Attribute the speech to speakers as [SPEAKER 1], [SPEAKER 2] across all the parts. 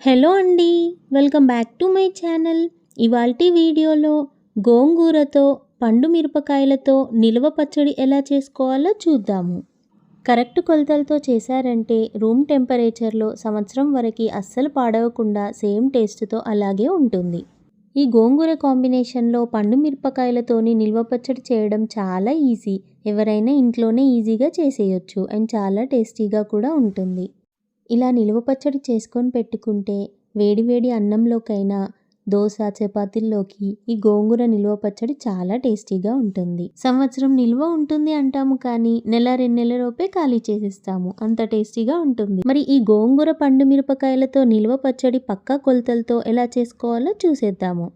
[SPEAKER 1] Hello అండి welcome back to my channel. ఇవాల్టి వీడియోలో గోంగూరతో పండు మిరపకాయలతో నిల్వ పచ్చడి ఎలా చేసుకోవాలో చూద్దాము. కరెక్ట్ కొలతలతో చేశారంటే రూమ్ టెంపరేచర్లో సంవత్సరం వరకు అస్సలు పాడవకుండా సేమ్ టేస్ట్తో అలాగే ఉంటుంది. ఈ గోంగూర కాంబినేషన్లో పండు మిరపకాయలతోని నిల్వ పచ్చడి చేయడం చాలా ఈజీ. ఎవరైనా ఇంట్లోనే ఈజీగా చేసేయచ్చు అండ్ చాలా టేస్టీగా కూడా ఉంటుంది. ఇలా నిలువ పచ్చడి చేసుకొని పెట్టుకుంటే వేడివేడి అన్నంలోకైనా దోశ చపాతీల్లోకి ఈ గోంగూర నిల్వ పచ్చడి చాలా టేస్టీగా ఉంటుంది. సంవత్సరం నిల్వ ఉంటుంది అంటాము కానీ నెల రెండు నెలల రూపే ఖాళీ చేసేస్తాము. అంత టేస్టీగా ఉంటుంది. మరి ఈ గోంగూర పండు మిరపకాయలతో నిల్వ పచ్చడి పక్కా కొలతలతో ఎలా చేసుకోవాలో చూసేద్దాము.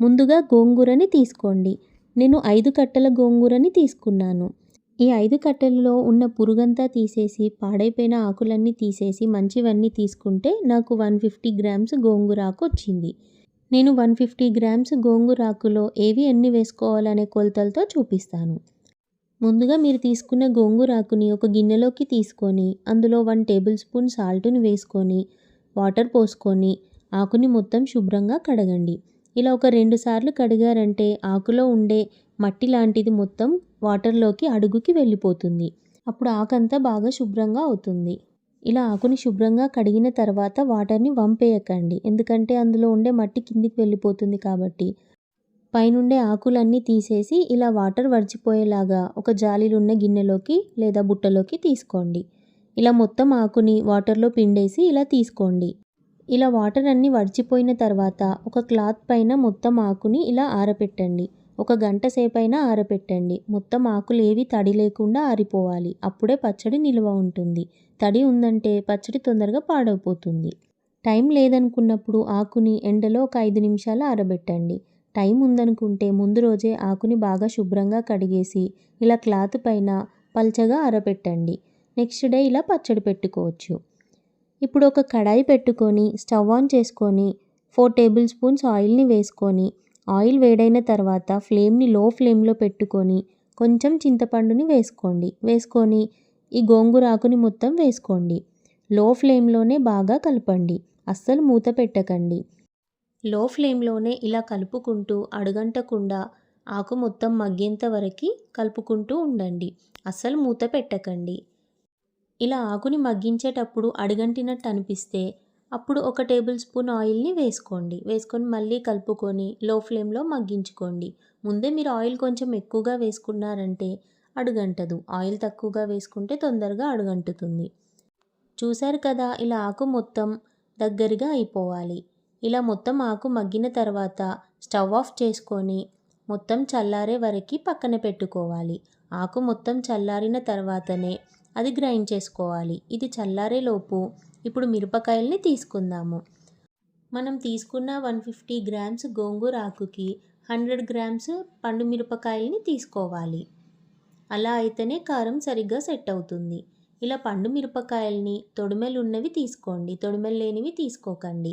[SPEAKER 1] ముందుగా గోంగూరని తీసుకోండి. నేను ఐదు కట్టల గోంగూరని తీసుకున్నాను. ఈ ఐదు కట్టెలలో ఉన్న పురుగంతా తీసేసి పాడైపోయిన ఆకులన్నీ తీసేసి మంచివన్నీ తీసుకుంటే నాకు వన్ ఫిఫ్టీ గ్రామ్స్ గోంగూరాకు వచ్చింది. నేను వన్ ఫిఫ్టీ గ్రామ్స్ గోంగూరాకులో ఏవి ఎన్ని వేసుకోవాలనే కొలతలతో చూపిస్తాను. ముందుగా మీరు తీసుకున్న గోంగూరాకుని ఒక గిన్నెలోకి తీసుకొని అందులో వన్ టేబుల్ స్పూన్ సాల్ట్ని వేసుకొని వాటర్ పోసుకొని ఆకుని మొత్తం శుభ్రంగా కడగండి. ఇలా ఒక రెండు సార్లు కడిగారంటే ఆకులో ఉండే మట్టి లాంటిది మొత్తం వాటర్లోకి అడుగుకి వెళ్ళిపోతుంది. అప్పుడు ఆకంతా బాగా శుభ్రంగా అవుతుంది. ఇలా ఆకుని శుభ్రంగా కడిగిన తర్వాత వాటర్ని వంపేయకండి. ఎందుకంటే అందులో ఉండే మట్టి కిందికి వెళ్ళిపోతుంది కాబట్టి. పైనుండే ఆకులన్నీ తీసేసి ఇలా వాటర్ వడిచిపోయేలాగా ఒక జాలీలున్న గిన్నెలోకి లేదా బుట్టలోకి తీసుకోండి. ఇలా మొత్తం ఆకుని వాటర్లో పిండేసి ఇలా తీసుకోండి. ఇలా వాటర్ అన్నీ వడిచిపోయిన తర్వాత ఒక క్లాత్ పైన మొత్తం ఆకుని ఇలా ఆరపెట్టండి. ఒక గంట సేపైనా ఆరపెట్టండి. మొత్తం ఆకులు ఏవి తడి లేకుండా ఆరిపోవాలి. అప్పుడే పచ్చడి నిల్వ ఉంటుంది. తడి ఉందంటే పచ్చడి తొందరగా పాడైపోతుంది టైం లేదనుకున్నప్పుడు ఆకుని ఎండలో ఒక ఐదు నిమిషాలు ఆరబెట్టండి. టైం ఉందనుకుంటే ముందు రోజే ఆకుని బాగా శుభ్రంగా కడిగేసి ఇలా క్లాత్ పైన పల్చగా ఆరబెట్టండి నెక్స్ట్ డే ఇలా పచ్చడి పెట్టుకోవచ్చు. ఇప్పుడు ఒక కడాయి పెట్టుకొని స్టవ్ ఆన్ చేసుకొని ఫోర్ టేబుల్ స్పూన్స్ ఆయిల్ని వేసుకొని ఆయిల్ వేడైన తర్వాత ఫ్లేమ్ని లో ఫ్లేమ్లో పెట్టుకొని కొంచెం చింతపండుని వేసుకోండి. వేసుకొని ఈ గోంగూర ఆకుని మొత్తం వేసుకోండి. లో ఫ్లేమ్లోనే బాగా కలపండి. అస్సలు మూత పెట్టకండి. లో ఫ్లేమ్లోనే ఇలా కలుపుకుంటూ అడుగంటకుండా ఆకు మొత్తం మగ్గేంత వరకు కలుపుకుంటూ ఉండండి. అస్సలు మూత పెట్టకండి. ఇలా ఆకుని మగ్గించేటప్పుడు అడుగంటినట్టు అనిపిస్తే అప్పుడు ఒక టేబుల్ స్పూన్ ఆయిల్ని వేసుకోండి. వేసుకొని మళ్ళీ కలుపుకొని లో ఫ్లేమ్లో మగ్గించుకోండి. ముందే మీరు ఆయిల్ కొంచెం ఎక్కువగా వేసుకున్నారంటే అడుగంటదు. ఆయిల్ తక్కువగా వేసుకుంటే తొందరగా అడుగంటుతుంది. చూశారు కదా ఇలా ఆకు మొత్తం దగ్గరగా అయిపోవాలి. ఇలా మొత్తం ఆకు మగ్గిన తర్వాత స్టవ్ ఆఫ్ చేసుకొని మొత్తం చల్లారే వరకు పక్కన పెట్టుకోవాలి. ఆకు మొత్తం చల్లారిన తర్వాతనే అది గ్రైండ్ చేసుకోవాలి. ఇది చల్లారేలోపు ఇప్పుడు మిరపకాయల్ని తీసుకుందాము. మనం తీసుకున్న వన్ ఫిఫ్టీ గ్రామ్స్ గోంగూర ఆకుకి హండ్రెడ్ గ్రామ్స్ పండు మిరపకాయల్ని తీసుకోవాలి. అలా అయితేనే కారం సరిగ్గా సెట్ అవుతుంది. ఇలా పండు మిరపకాయల్ని తొడిమెలు ఉన్నవి తీసుకోండి. తొడిమెలు లేనివి తీసుకోకండి.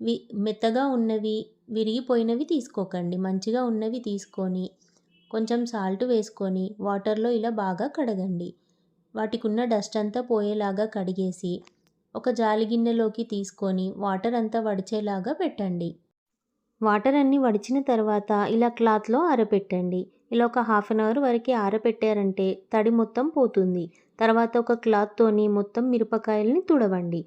[SPEAKER 1] వి మెత్తగా ఉన్నవి విరిగిపోయినవి తీసుకోకండి. మంచిగా ఉన్నవి తీసుకొని కొంచెం సాల్ట్ వేసుకొని వాటర్లో ఇలా బాగా కడగండి. వాటికి ఉన్న డస్ట్ అంతా పోయేలాగా కడిగేసి ఒక జాలి గిన్నెలోకి తీసుకొని వాటర్ అంతా వడిచేలాగా పెట్టండి. వాటర్ అన్నీ వడిచిన తర్వాత ఇలా క్లాత్లో ఆరబెట్టండి ఇలా ఒక హాఫ్ అన్ అవర్ వరకు ఆరబెట్టారంటే తడి మొత్తం పోతుంది. తర్వాత ఒక క్లాత్తోని మొత్తం మిరపకాయల్ని తుడవండి.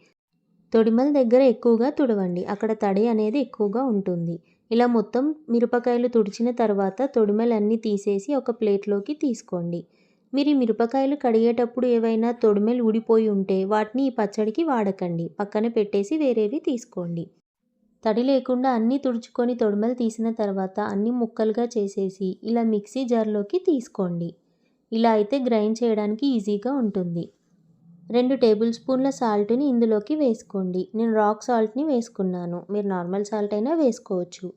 [SPEAKER 1] తొడిమల దగ్గర ఎక్కువగా తుడవండి. అక్కడ తడి అనేది ఎక్కువగా ఉంటుంది. ఇలా మొత్తం మిరపకాయలు తుడిచిన తర్వాత తొడిమలన్నీ తీసేసి ఒక ప్లేట్లోకి తీసుకోండి. మీరు ఈ మిరపకాయలు కడిగేటప్పుడు ఏవైనా తొడిమెలు ఊడిపోయి ఉంటే వాటిని ఈ పచ్చడికి వాడకండి. పక్కన పెట్టేసి వేరేవి తీసుకోండి. తడి లేకుండా అన్నీ తుడుచుకొని తొడిమెలు తీసిన తర్వాత అన్ని ముక్కలుగా చేసేసి ఇలా మిక్సీ జార్లోకి తీసుకోండి. ఇలా అయితే గ్రైండ్ చేయడానికి ఈజీగా ఉంటుంది. రెండు టేబుల్ స్పూన్ల సాల్ట్ని ఇందులోకి వేసుకోండి. నేను రాక్ సాల్ట్ని వేసుకున్నాను. మీరు నార్మల్ సాల్ట్ అయినా వేసుకోవచ్చు.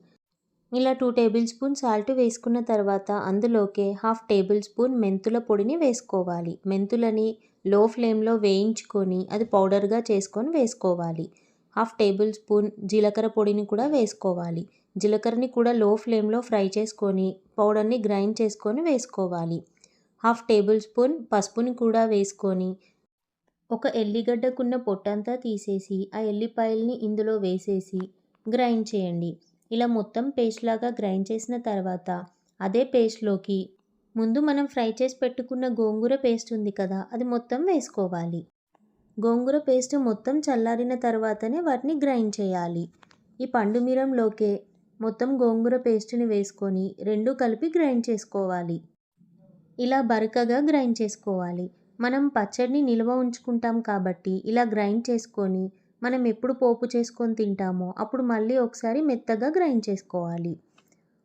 [SPEAKER 1] ఇలా టూ టేబుల్ స్పూన్ సాల్ట్ వేసుకున్న తర్వాత అందులోకే హాఫ్ టేబుల్ స్పూన్ మెంతుల పొడిని వేసుకోవాలి. మెంతులని లో ఫ్లేమ్లో వేయించుకొని అది పౌడర్గా చేసుకొని వేసుకోవాలి. హాఫ్ టేబుల్ స్పూన్ జీలకర్ర పొడిని కూడా వేసుకోవాలి. జీలకర్రని కూడా లో ఫ్లేమ్లో ఫ్రై చేసుకొని పౌడర్ని గ్రైండ్ చేసుకొని వేసుకోవాలి. హాఫ్ టేబుల్ స్పూన్ పసుపుని కూడా వేసుకొని ఒక ఎల్లిగడ్డకున్న పొట్టంతా తీసేసి ఆ ఎల్లిపాయల్ని ఇందులో వేసేసి గ్రైండ్ చేయండి. ఇలా మొత్తం పేస్ట్ లాగా గ్రైండ్ చేసిన తర్వాత అదే పేస్ట్లోకి ముందు మనం ఫ్రై చేసి పెట్టుకున్న గోంగూర పేస్ట్ ఉంది కదా అది మొత్తం వేసుకోవాలి. గోంగూర పేస్ట్ మొత్తం చల్లారిన తర్వాతనే వాటిని గ్రైండ్ చేయాలి. ఈ పండుమిరంలోకే మొత్తం గోంగూర పేస్ట్ని వేసుకొని రెండు కలిపి గ్రైండ్ చేసుకోవాలి. ఇలా బరకగా గ్రైండ్ చేసుకోవాలి. మనం పచ్చడిని నిల్వ ఉంచుకుంటాం కాబట్టి ఇలా గ్రైండ్ చేసుకొని మనం ఎప్పుడు పోపు చేసుకొని తింటామో అప్పుడు మళ్ళీ ఒకసారి మెత్తగా గ్రైండ్ చేసుకోవాలి.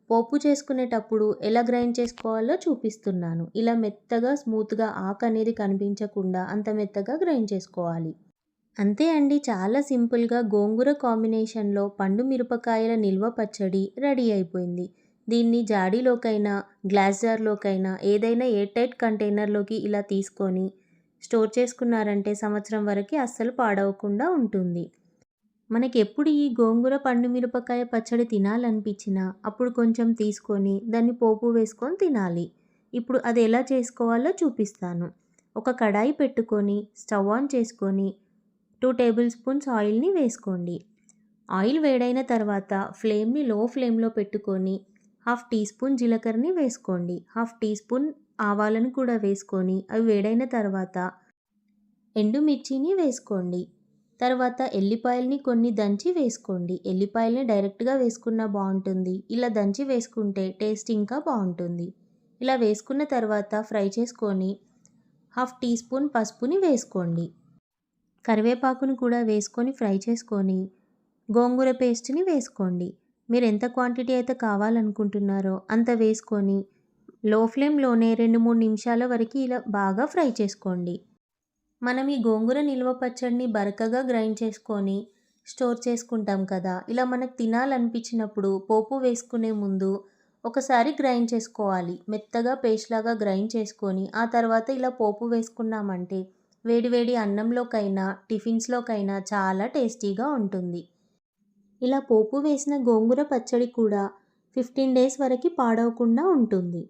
[SPEAKER 1] పోపు చేసుకునేటప్పుడు ఎలా గ్రైండ్ చేసుకోవాలో చూపిస్తున్నాను. ఇలా మెత్తగా స్మూత్గా ఆకు అనేది కనిపించకుండా అంత మెత్తగా గ్రైండ్ చేసుకోవాలి. అంతే అండి చాలా సింపుల్గా గోంగూర కాంబినేషన్లో పండు మిరపకాయల నిల్వ పచ్చడి రెడీ అయిపోయింది. దీన్ని జాడీలోకైనా గ్లాస్ జార్లోకైనా ఏదైనా ఎయిర్ టైట్ కంటైనర్లోకి ఇలా తీసుకొని స్టోర్ చేసుకున్నారంటే సంవత్సరం వరకు అస్సలు పాడవకుండా ఉంటుంది. మనకి ఎప్పుడు ఈ గోంగూర పండు మిరపకాయ పచ్చడి తినాలనిపించినా అప్పుడు కొంచెం తీసుకొని దాన్ని పోపు వేసుకొని తినాలి. ఇప్పుడు అది ఎలా చేసుకోవాలో చూపిస్తాను. ఒక కడాయి పెట్టుకొని స్టవ్ ఆన్ చేసుకొని టూ టేబుల్ స్పూన్స్ ఆయిల్ని వేసుకోండి. ఆయిల్ వేడైన తర్వాత ఫ్లేమ్ని లో ఫ్లేమ్లో పెట్టుకొని హాఫ్ టీ స్పూన్ జీలకర్రని వేసుకోండి. హాఫ్ టీ స్పూన్ ఆవాలను కూడా వేసుకొని అవి వేడైన తర్వాత ఎండుమిర్చిని వేసుకోండి. తర్వాత ఎల్లిపాయల్ని కొన్ని దంచి వేసుకోండి. ఎల్లిపాయల్ని డైరెక్ట్గా వేసుకున్న బాగుంటుంది. ఇలా దంచి వేసుకుంటే టేస్ట్ ఇంకా బాగుంటుంది. ఇలా వేసుకున్న తర్వాత ఫ్రై చేసుకొని హాఫ్ టీ స్పూన్ పసుపుని వేసుకోండి. కరివేపాకును కూడా వేసుకొని ఫ్రై చేసుకొని గోంగూర పేస్ట్ని వేసుకోండి. మీరు ఎంత క్వాంటిటీ అయితే కావాలనుకుంటున్నారో అంత వేసుకొని లో ఫ్లేమ్లోనే రెండు మూడు నిమిషాల వరకు ఇలా బాగా ఫ్రై చేసుకోండి. మనం ఈ గోంగూర నిల్వ పచ్చడిని బరకగా గ్రైండ్ చేసుకొని స్టోర్ చేసుకుంటాం కదా ఇలా మనకు తినాలనిపించినప్పుడు పోపు వేసుకునే ముందు ఒకసారి గ్రైండ్ చేసుకోవాలి. మెత్తగా పేస్ట్ లాగా గ్రైండ్ చేసుకొని ఆ తర్వాత ఇలా పోపు వేసుకున్నామంటే వేడివేడి అన్నంలోకైనా టిఫిన్స్లోకైనా చాలా టేస్టీగా ఉంటుంది. ఇలా పోపు వేసిన గోంగూర పచ్చడి కూడా ఫిఫ్టీన్ డేస్ వరకు పాడవకుండా ఉంటుంది.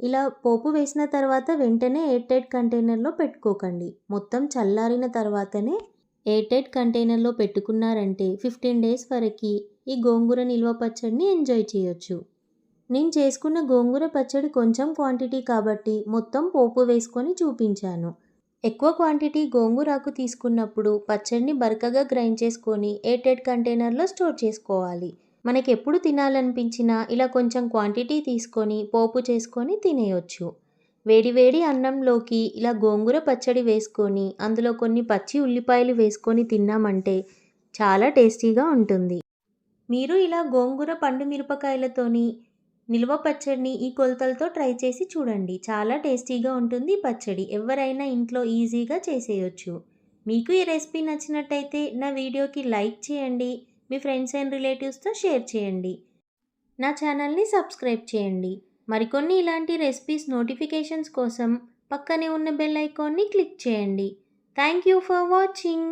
[SPEAKER 1] ఇలా పోపు వేసిన తర్వాత వెంటనే ఎయిర్టైట్ కంటైనర్లో పెట్టుకోకండి. మొత్తం చల్లారిన తర్వాతనే ఎయిర్టైట్ కంటైనర్లో పెట్టుకున్నారంటే ఫిఫ్టీన్ డేస్ వరకు ఈ గోంగూర నిల్వ పచ్చడిని ఎంజాయ్ చేయొచ్చు. నేను చేసుకున్న గోంగూర పచ్చడి కొంచెం క్వాంటిటీ కాబట్టి మొత్తం పోపు వేసుకొని చూపించాను. ఎక్కువ క్వాంటిటీ గోంగూరాకు తీసుకున్నప్పుడు పచ్చడిని బరకగా గ్రైండ్ చేసుకొని ఎయిర్టైట్ కంటైనర్లో స్టోర్ చేసుకోవాలి. మనకి ఎప్పుడు తినాలనిపించినా ఇలా కొంచెం క్వాంటిటీ తీసుకొని పోపు చేసుకొని తినేయొచ్చు. వేడివేడి అన్నంలోకి ఇలా గోంగూర పచ్చడి వేసుకొని అందులో కొన్ని పచ్చి ఉల్లిపాయలు వేసుకొని తిన్నామంటే చాలా టేస్టీగా ఉంటుంది. మీరు ఇలా గోంగూర పండు మిరపకాయలతోని నిల్వ పచ్చడిని ఈ కొలతలతో ట్రై చేసి చూడండి. చాలా టేస్టీగా ఉంటుంది పచ్చడి. ఎవరైనా ఇంట్లో ఈజీగా చేసేయచ్చు. మీకు ఈ రెసిపీ నచ్చినట్టయితే నా వీడియోకి లైక్ చేయండి. మీ ఫ్రెండ్స్ అండ్ రిలేటివ్స్తో షేర్ చేయండి. నా ఛానల్ని సబ్స్క్రైబ్ చేయండి. మరికొన్ని ఇలాంటి రెసిపీస్ నోటిఫికేషన్స్ కోసం పక్కనే ఉన్న బెల్ ఐకాన్ని క్లిక్ చేయండి. Thank you for watching.